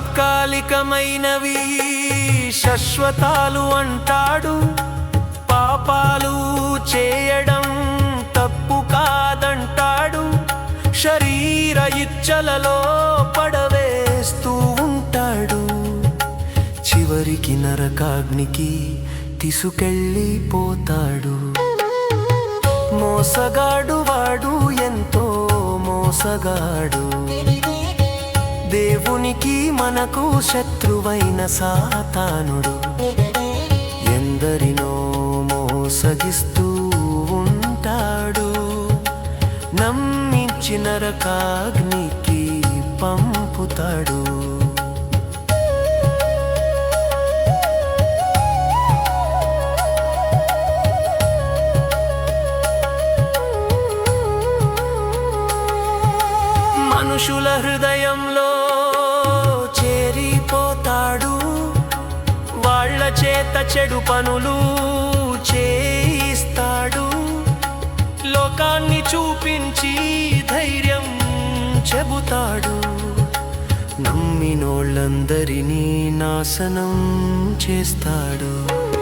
తాత్కాలికమైనవి. శాశ్వతాలు అంటాడు పాపాలు చేయడం తప్పు కాదంటాడు. శరీర ఇచ్చలలో పడవేస్తూ ఉంటాడు. చివరికి నరకాగ్నికి తీసుకెళ్ళిపోతాడు. మోసగాడు వాడు ఎంతో మోసగాడు. దేవునికి మనకు శత్రువైన సాతానుడు. ఎందరినో మోసగిస్తూ ఉంటాడు. నమ్మించి నరకాగ్నికి పంపుతాడు. మనుషుల హృదయంలో చేత చెడు పనులు చేయిస్తాడు. లోకాన్ని చూపించి ధైర్యం చెబుతాడు. నమ్మినోళ్ళందరినీ నాశనం చేస్తాడు.